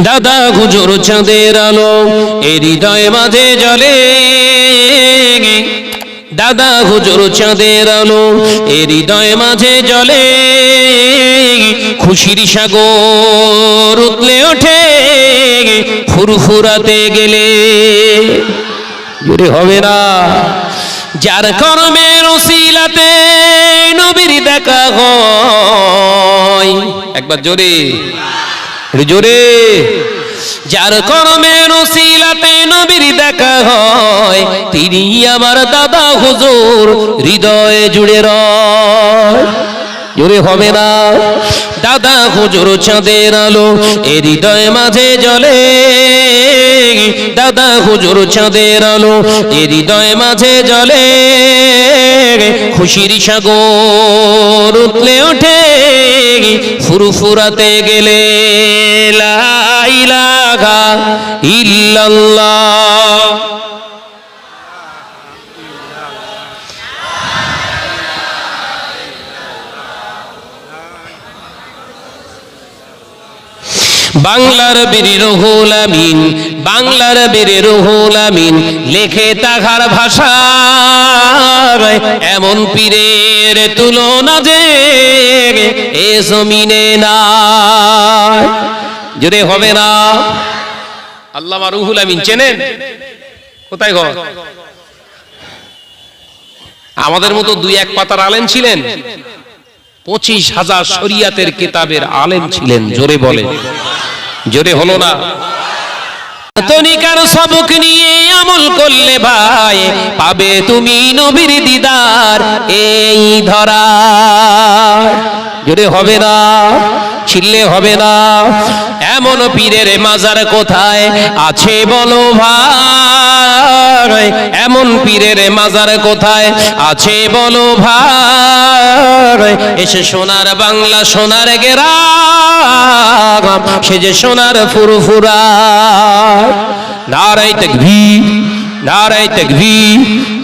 দাদা হুজুর চাঁদের আলো, এ হৃদয় মাঝে জলে দাদা হুজুর চাঁদের আলো, এ হৃদয় মাঝে জলে খুশির সাগর উতলে ওঠে, ফুরফুরাতে গেলে। হবে না। যার কর্মের ওসিলাতে নবীর দেখা হয়। একবার জোরে। জোরে। যার কর্মের ওসিলাতে নবীর দেখা হয়, তিনি আমার দাদা হুজুর, হৃদয়ে জুড়ে রয়। জোরে হবে না? দাদা হুজুর চাঁদের আলো, এ হৃদয় মাঝে জলে দাদা হুজুর চাঁদের আলো, এ হৃদয় মাঝে জলে খুশির সাগর উতলে ওঠে, ফুরফুরাতে গেলে। লা ইলাহা বাংলার বীর রহুল আমিন, বাংলার বীর রহুল আমিন, লেখে তাহার ভাষা এমন পীরের তুলনা যে এ জমিনে না যদি হবে না। রুহুল আমিন চেনেন? কোথায় ঘর? আমাদের মতো দুই এক পাতার আলেম ছিলেন। পঁচিশ হাজার শরিয়াতের কিতাবের আলেম ছিলেন, জোরে বলে জোরে হলো না। তনিকার সবক নিয়ে আমল করলে ভাই, পাবে তুমি নবীর দিদার এই ধরা। জোরে হবে না। ছিললে হবে না। এমন পীরের মাজার কোথায় আছে বলো ভাই? এমন পীরের মাজার কোথায় আছে বলো ভাই? এসে সোনার বাংলা, সোনার গেরাম, সে যে সোনার ফুরফুরা। নারাই তকভি নারাই তকভি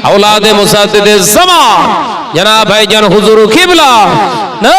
আওলাদে মুসাদ্দিদের জামা জনাব ভাইজান হুজুর কিবলা। না